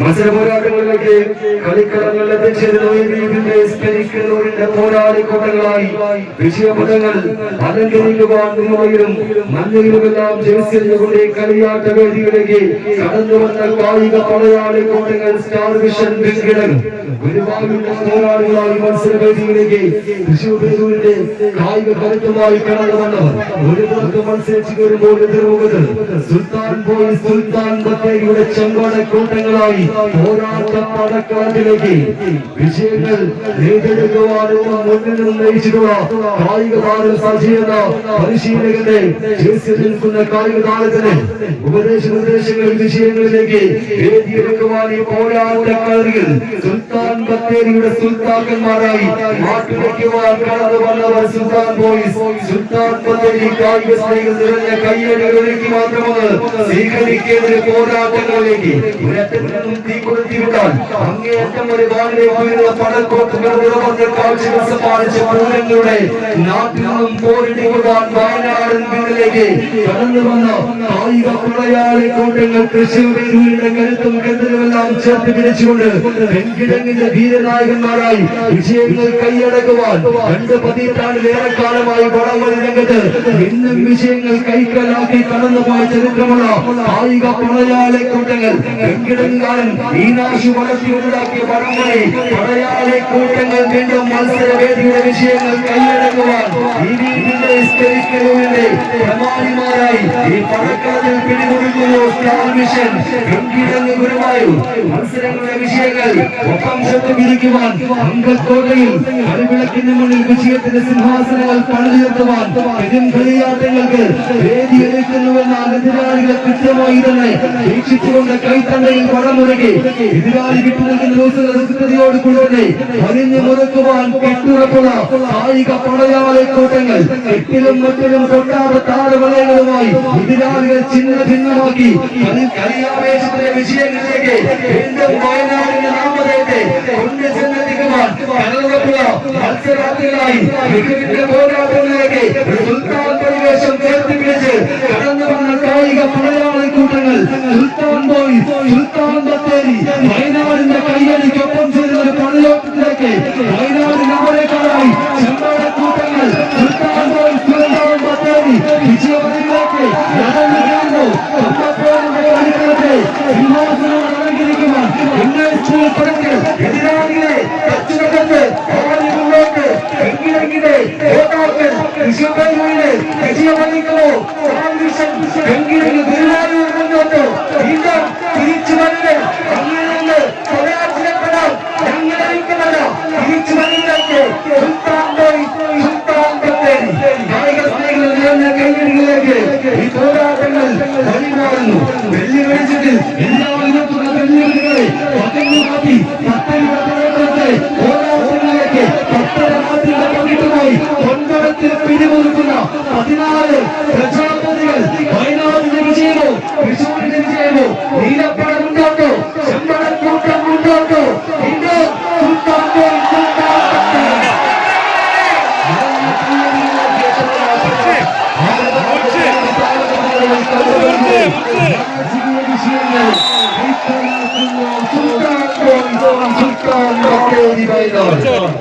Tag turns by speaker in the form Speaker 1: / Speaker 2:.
Speaker 1: മത്സര പോരാട്ടങ്ങളിലേക്ക് കളിക്കളങ്ങളിൽ എത്തിച്ചേരുന്ന ഇതിന്റെ സ്പെരിക്കലൂരിന്റെ പോരാളിക്കോട്ടകളായി വിജയപഥങ്ങൾ അലങ്കരിക്കുവാൻ നിങ്ങളയിലും മഞ്ഞയിലുമെല്ലാം ജയിച്ചെറിഞ്ഞുകൊണ്ട് കളിയാട്ട വേദിയിലേക്ക് കടന്നു വന്ന കായിക പടയാളി കോട്ടകൾ സ്റ്റാർ വിഷൻ പിൻകിടൻ ഗുരുവായൂരിന്റെ പോരാളികളായി മത്സര വേദിയിലേക്ക് തൃശൂർ ബേദൂരിന്റെ കായിക കരുത്തുമായി കടന്നു വന്നവർ. ഒരു പേർക്ക് മത്സരിച്ചു വരുമ്പോൾ എതിർമുഖത്ത് സുൽത്താൻ പോയി സുൽത്താൻ ബത്തേരിയുടെ ചെങ്കോട കൂട്ടങ്ങളായി പോരാട്ട പടക്കളത്തിലേക്ക് വിജയങ്ങൾ നേടിയെടുക്കുവാനുള്ള മുന്നിൽ നിർണയിച്ചിട്ടുള്ള കായിക താരം സജി പരിശീലകന്റെ ജേഴ്സിയിൽ നിൽക്കുന്ന കായിക താരത്തിന് ഉപദേശ നിർദ്ദേശങ്ങൾ വിഷയങ്ങളിലേക്ക് എഴുതിയെടുക്കുവാൻ ഈ പോരാട്ട കളരിയിൽ സുൽത്താൻ ബത്തേരിയുടെ സുൽത്താക്കന്മാരായി മാറ്റിവെക്കുവാൻ കടന്നു വന്നവർ സുൽത്താൻ ബോയ്സ് സുൽത്താൻ ബത്തേരി കായിക സ്നേഹം നിറഞ്ഞ കയ്യടികളിലേക്ക് മാത്രമാണ് സ്വീകരിക്കേണ്ട പോരാട്ടങ്ങളിലേക്ക്. തീ കായിക കൂട്ടങ്ങൾ തൃശ്ശൂരിന്റെ കരുത്തും കരുതലുമെല്ലാം ചേർത്ത് പിടിച്ചുകൊണ്ട് പെൺകിടങ്ങിന്റെ ധീരനായകന്മാരായി വിജയങ്ങൾ കൈയടക്കുവാൻ രണ്ട് പതിറ്റാണ്ടിലേറെ കാലമായി വടംവലി രംഗത്ത് ഇന്നും വിജയങ്ങൾ കൈക്കലാക്കി കടന്നുപോയ ചരിത്രമുള്ള കായിക പ്രളയാളി കൂട്ടങ്ങൾ. പെൺകിടങ്ങാരൻ ഈനാശു വളർത്തി ഉണ്ടാക്കിയ വടംവലി പ്രളയാളി കൂട്ടങ്ങൾ വീണ്ടും മത്സരവേദിയുടെ വിജയങ്ങൾ കൈയടക്കുവാൻ ഈ സ്പെരിക്കലൂരിന്റെ പ്രമാണിമാരായി ഈ മിഷൻ വിജയങ്ങൾ ഒപ്പം എതിരാളികളെ തന്നെ മുറുക്കുവാൻ കായിക പടയാളി മറ്റിലും കൊട്ടാറ് താരവലയങ്ങളുമായി എതിരാളികൾ ചിഹ്ന ഭിന്നമാക്കി. കളിയാവേശത്തിലെ വിജയങ്ങളിലേക്ക് വീണ്ടും വയനാടിന്റെ നാമധേയത്തെ കൊണ്ട് ചെന്നെത്തിക്കുവാൻ കടലുറപ്പുള്ള മത്സരാർത്ഥികളായി മികവിന്റെ പോരാട്ടങ്ങളിലേക്ക് സുൽത്താൻ പരിവേഷം ചേർത്ത് പിടിച്ച് കടന്നു വന്ന കായിക മലയാളി കൂട്ടങ്ങൾ സുൽത്താൻ ബോയ് സുൽത്താൻ ബത്തേരി വയനാടിന്റെ കൈയടിക്കൊപ്പം ചേരുന്ന ഒരു പടയോട്ടത്തിലേക്ക് വെല്ലുവിളിച്ചിട്ട് എല്ലാ വിധത്തിലുള്ള വെല്ലുവിളികളെ പകഞ്ഞു മാറ്റി പത്തനംതിട്ട പോരാട്ടത്തെ പോരാട്ടങ്ങളിലേക്ക് പത്തര നാട്ടിലെ പങ്കിട്ടുമായി കൊണ്ടടത്തിൽ പിടിമുറുക്കുന്ന പതിനാല് പ്രജാപതികൾ വയനാടിന്റെ വിജയമോ തൃശൂരിന്റെ വിജയമോ നീലപ്പട മുന്നോട്ടോ ചെമ്പടക്കൂട്ടം മുന്നോട്ടോ ഇന്ന് സുൽത്താൻ പോയി സുൽത്താൻ ബത്തേരി. സുൽത്താൻ